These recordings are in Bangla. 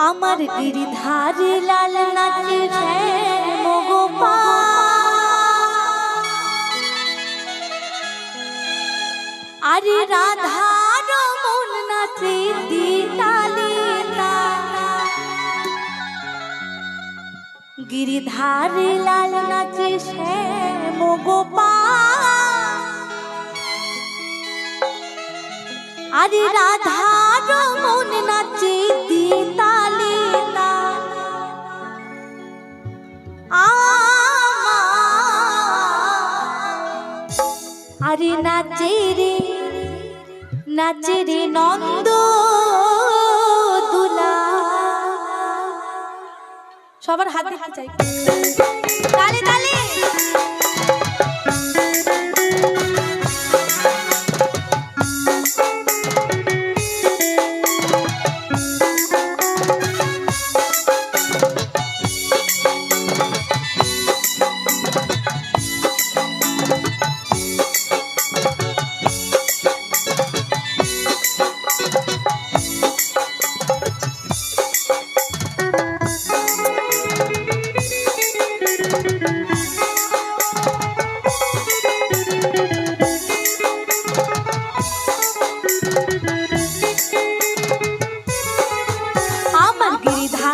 আমার গিরিধারি লাল নাচে আরে রাধার মন নাচে দিতালে গিরিধারি লাল নাচে শ্যাম গোপাল আরে রাধার মন নাচে আরে নাচে রে নাচে রে নন্দ সবার হাত চাই।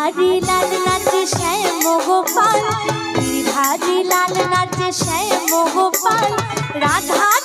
গিরিধারি লাল নাচে শ্যাম গোপাল গিরিধারি লাল নাচে শ্যাম গোপাল রাধার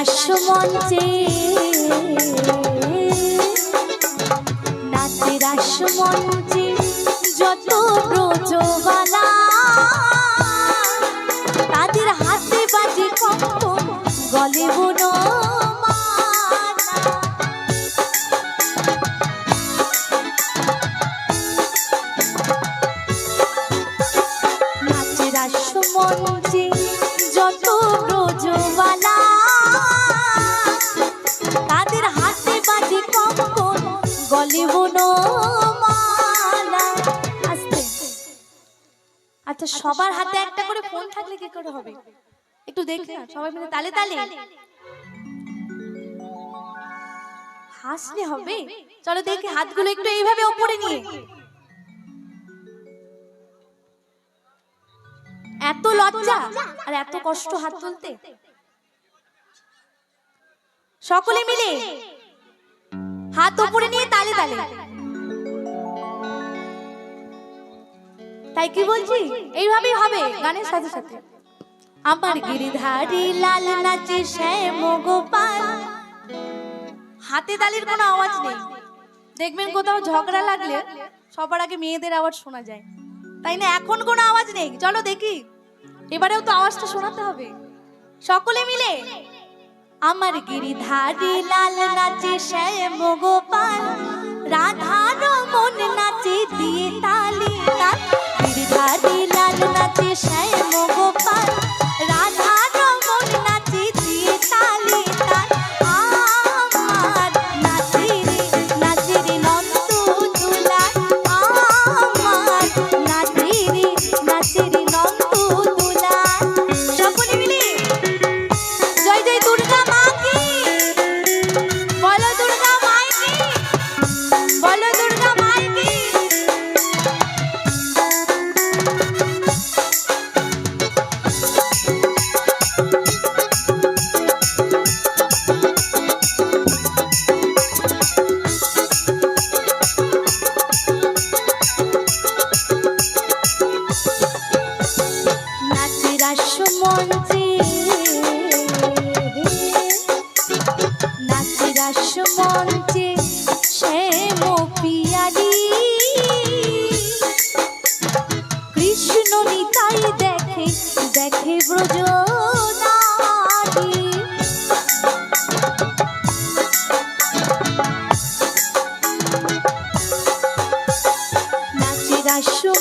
নাচের আসমঞ্চে নাচের আসমঞ্চে যত ব্রজবালা। তাদের হাতে বাজে কখন গলে বুনো নাচের আচ্ছা সবার হাতে একটা করে ফোন থাকলে কি করে হবে? একটু দেখে না, সবাই মিলে তালে তালে। হাসলে হবে? চলো দেখি হাতগুলো একটু এইভাবে উপরে নিয়ে। এত লজ্জা আর এত কষ্ট হাত তুলতে। সকলে মিলে হাত উপরে নিয়ে তালে তালে। তাই কি বলছি? এইভাবেই হবে গানের সাথে সাথে। আমার গিরিধারী লাল নাচে শ্যাম গোপাল হাতে তালির কোনো আওয়াজ নেই। দেখবেন কোথাও ঝগড়া লাগলে সবার আগে মেয়েদের আওয়াজ শোনা যায়। তাই না? এখন কোনো আওয়াজ নেই। চলো দেখি। এবারেও তো আওয়াজটা শোনাতে হবে। সকলে মিলে। আমার গিরিধারী লাল নাচে শ্যাম গোপাল রাধার মন নাচে দিয়ে তালি। নাচে শ্যাম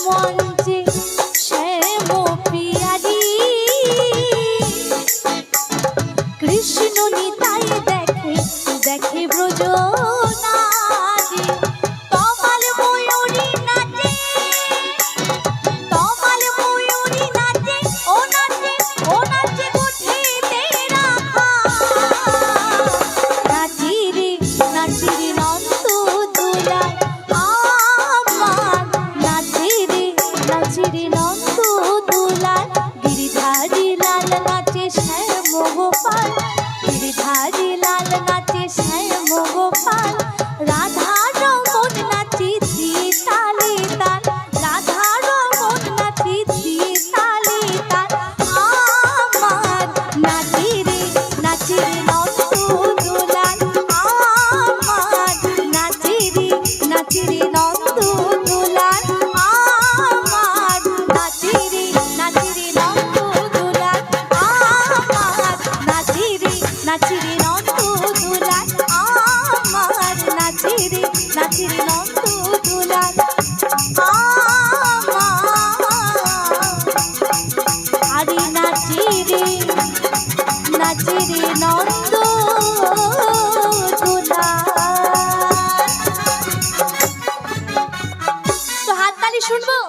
one. আমার আরে নাচি রে নাচে নন্দ তো হাততালি শুনব?